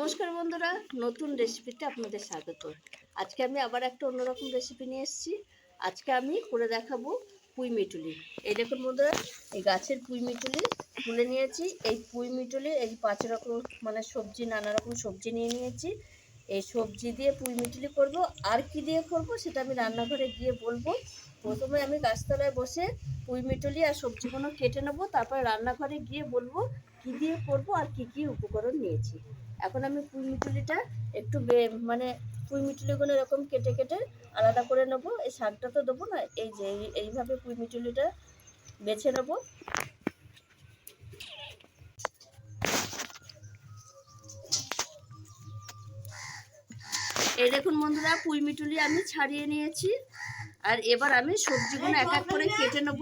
নমস্কার বন্ধুরা, নতুন রেসিপিতে আপনাদের স্বাগত। আজকে আমি আবার একটা অন্যরকম রেসিপি নিয়ে এসেছি। আজকে আমি করে দেখাবো পুঁই মিটুলি। এই দেখুন বন্ধুরা, এই গাছের পুঁই মিটুলি তুলে নিয়েছি। এই পুঁই মিটুলি, এই পাঁচ রকম মানে সবজি, নানা রকম সবজি নিয়ে নিয়েছি। এই সবজি দিয়ে পুঁই মিটুলি করব। আর কি দিয়ে করব সেটা আমি রান্নাঘরে গিয়ে বলব। প্রথমে আমি গাছতলায় বসে পুঁই মিটুলি আর সবজিগুলো কেটে নেব। তারপরে রান্নাঘরে গিয়ে বলব কী দিয়ে করব আর কি কি উপকরণ নিয়েছি। এখন আমি পুঁই মিটুলিটা একটু মানে পুঁই মিটুলিগুলো এরকম কেটে কেটে আলাদা করে নেব। এই শাকটা তো দেবো না এই যে এই- এইভাবে পুঁই মিটুলিটা বেছে নেব। এই দেখুন বন্ধুরা পুঁই মিটুলি আমি ছাড়িয়ে নিয়েছি। আর এবার আমি সবজিগুলো এক এক করে কেটে নেব।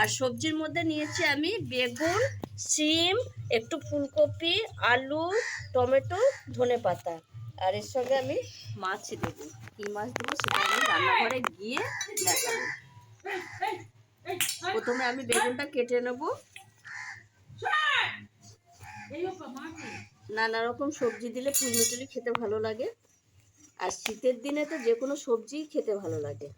আর সবজির মধ্যে নিয়েছি আমি বেগুন সিম, একটু ফুলকপি, আলু, টমেটো, ধনে পাতা। আর এর সঙ্গে আমি মাছ দেবো। কী মাছ দেবো সেটা আমি রান্নাঘরে গিয়ে দেখাবো। প্রথমে আমি বেগুনটা কেটে নেব। নানা রকম সবজি দিলে পুঁই খেতে ভালো লাগে। আর শীতের দিনে তো যে কোনো সবজিই খেতে ভালো লাগে।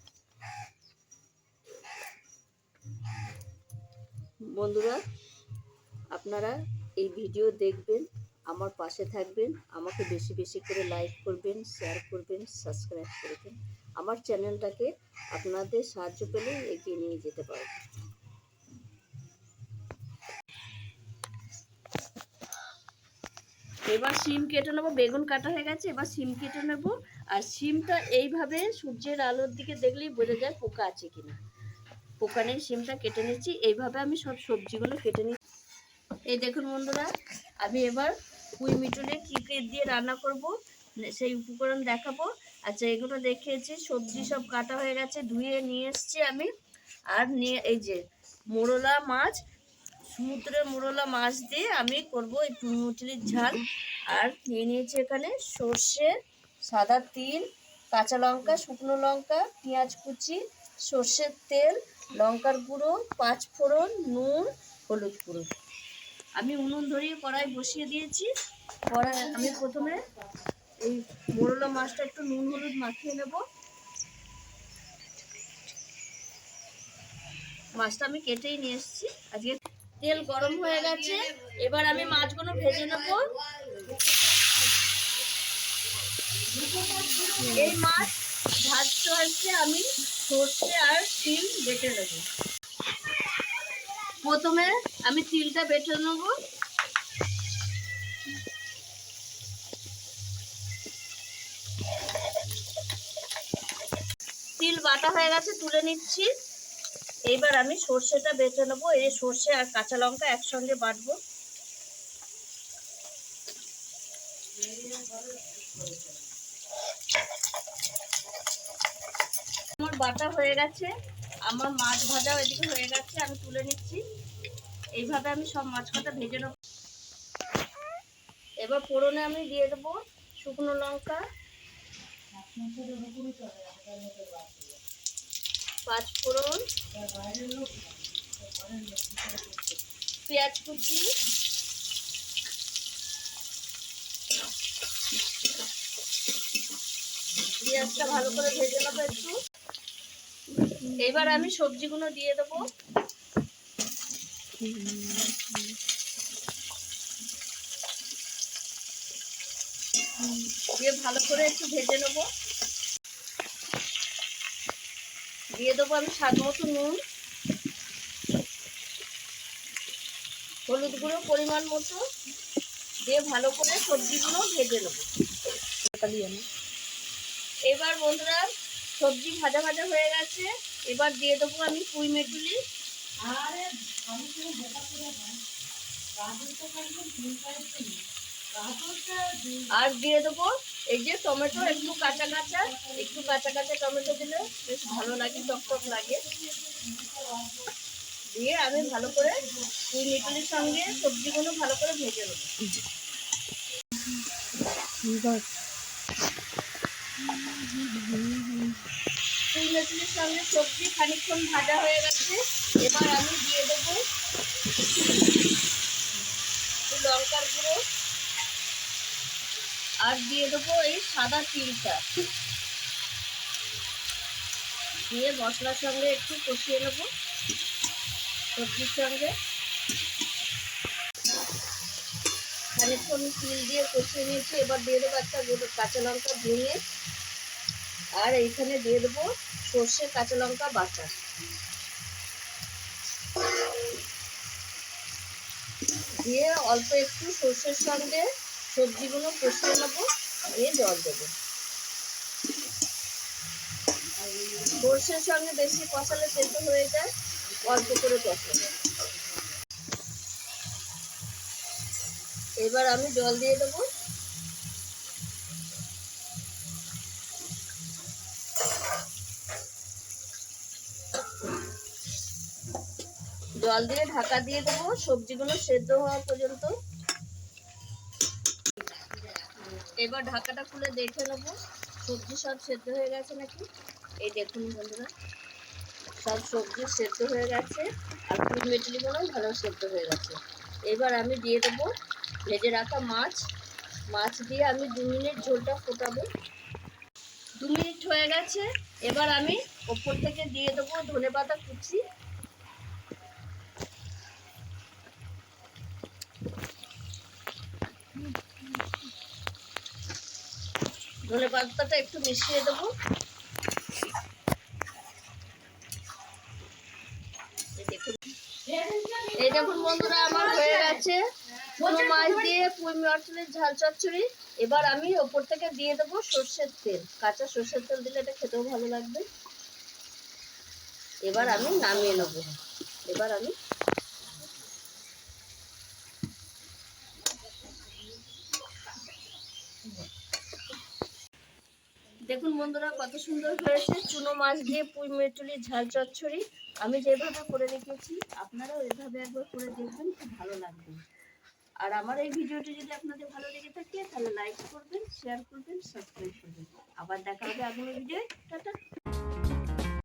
বন্ধুরা আপনারা এই ভিডিও দেখবেন, আমার পাশে থাকবেন, আমাকে বেশি বেশি করে লাইক করবেন শেয়ার করবেন সাবস্ক্রাইব করবেন। আমার চ্যানেলটাকে আপনাদের সাহায্য পেলে এগিয়ে নিয়ে যেতে পারবেন এবার সিম কেটে নেব, বেগুন কাটা হয়ে গেছে, এবার সিম কেটে নেব। আর সিমটা এইভাবে সূর্যের আলোর দিকে দেখলেই বোঝা যায় পোকা আছে কিনা। পোকা নেই, সিমটা কেটে নিচ্ছি। এইভাবে আমি সব সবজিগুলো কেটে নিচ্ছি। এই দেখুন বন্ধুরা, আমি এবার পুঁই মিটুলে কী কী দিয়ে রান্না করব, সেই উপকরণ দেখাবো। আচ্ছা এগুলো দেখিয়েছি সবজি সব কাটা হয়ে গেছে, ধুয়ে নিয়ে এসছি আমি। আর নিয়ে এই যে মোরলা মাছ, সমুদ্রের মোরলা মাছ দিয়ে আমি করব এই পুঁই মিটুলির ঝাল। আর নিয়ে নিয়েছি এখানে সর্ষে, সাদা তিল, কাঁচা লঙ্কা, শুকনো লঙ্কা, পেঁয়াজ কুচি, সর্ষের তেল, লঙ্কার গুঁড়ো পাঁচ ফোড়ন নুন, হলুদ গুঁড়ো। আমি উনুন ধরিয়ে কড়াই বসিয়ে দিয়েছি। কড়াই, আমি প্রথমে এই মোরলা মাছটা একটু নুন হলুদ মাখিয়ে নেব। মাছটা আমি কেটেই নিয়ে এসেছি। আজকে তেল গরম হয়ে গেছে। এবার আমি মাছগুলো ভেজে নেব। এই মাছ ভাজতে ভাজতে আমি সর্ষে আর তিল বেটে নেব। প্রথমে আমি তিলটা বেটে নেব। তিল বাটা হয়ে গেছে, তুলে নিচ্ছি। এইবার আমি সর্ষেটা বেটে নেব। এই সর্ষে আর কাঁচা লঙ্কা একসঙ্গে বাটবো। আমার বাটা হয়ে গেছে। আমার মাছ ভাজাও এদিকে হয়ে গেছে, আমি তুলে নিচ্ছি। এইভাবে আমি সব মাছ কটা ভেজে নেব। এবার ফোড়নে আমি দিয়ে দেবো শুকনো লঙ্কা। পাঁচ ফোড়ন। পেঁয়াজ কুচি। পেঁয়াজটা ভালো করে ভেজে নেব একটু। এবার আমি সবজিগুলো দিয়ে দেবো। দিয়ে ভালো করে একটু ভেজে নেব। দিয়ে দেবো আমি স্বাদ মতো নুন। হলুদ গুঁড়ো পরিমাণ মতো। দিয়ে ভালো করে সবজিগুলো ভেজে নেব। এবার বন্ধুরা সবজি ভাজা ভাজা হয়ে গেছে। এবার দিয়ে দেবো আমি পুঁই মেটুলি। আর দিয়ে দেবো এই যে টমেটো একটু কাঁচা কাঁচা একটু কাঁচা কাঁচা টমেটো দিলে বেশ ভালো লাগে টক টক লাগে। দিয়ে আমি ভালো করে পুঁই মেটুলির সঙ্গে সবজিগুলো ভালো করে ভেজে নেব। সবজি খানিকক্ষণ ভাজা হয়ে গেছে। এবার আমি দিয়ে দেবো লঙ্কার গুঁড়ো। আর দিয়ে দেবো এই সাদা তিলটা দিয়ে মশলার সঙ্গে একটু কষিয়ে নেব সবজির সঙ্গে। খানিকক্ষণ তিল দিয়ে কষিয়ে নিয়েছি। এবার দিয়ে দেবো একটা কাঁচা লঙ্কা ভেঙে আর এইখানে দিয়ে দেবো সর্ষে, কাঁচা লঙ্কা, বাটা। দিয়ে অল্প একটু সর্ষের সঙ্গে সবজিগুলো কষিয়ে নেব, দিয়ে জল দেবো। সর্ষের সঙ্গে বেশি কষালে সেদ্ধ হয়ে যায়, অল্প করে কষাবো। এবার আমি জল দিয়ে দেবো। জল দিয়ে ঢাকা দিয়ে দেবো, সবজিগুলো সেদ্ধ হওয়া পর্যন্ত। এবার ঢাকাটা খুলে দেখে নেব, সবজি সব সেদ্ধ হয়ে গেছে নাকি? এই দেখুন বন্ধুরা, সব সবজি সেদ্ধ হয়ে গেছে, আর ফুল মেটলিগুলোও ভালো সেদ্ধ হয়ে গেছে। এবার আমি দিয়ে দেবো ভেজে রাখা মাছ। মাছ দিয়ে আমি দু মিনিট ঝোলটা ফোটাবো। দু মিনিট হয়ে গেছে, এবার আমি ওপর থেকে দিয়ে দেবো ধনে পাতা কুচি। ধনে পাতাটা একটু মিশিয়ে দেবো। এই দেখুন। বন্ধুরা, আমার হয়ে গেছে মাছ দিয়ে পুঁই মটলের ঝাল চচ্চড়ি। এবার আমি ওপর থেকে দিয়ে দেবো সর্ষের তেল। কাঁচা সর্ষের তেল দিলে এটা খেতেও ভালো লাগবে। এবার আমি নামিয়ে নেব। এবার আমি দেখুন বন্ধুরা, কত সুন্দর হয়েছে। চুনো মাছ দিয়ে পুঁই মেটুলি ঝাল চচ্ছড়ি আমি যেভাবে করে রেখেছি আপনারাও এভাবে একবার করে দেখবেন, খুব ভালো লাগবে। আর আমার এই ভিডিওটি যদি আপনাদের ভালো লেগে থাকে, তাহলে লাইক করবেন শেয়ার করবেন সাবস্ক্রাইব করবেন। আবার দেখা হবে আগামী ভিডিও টাটা।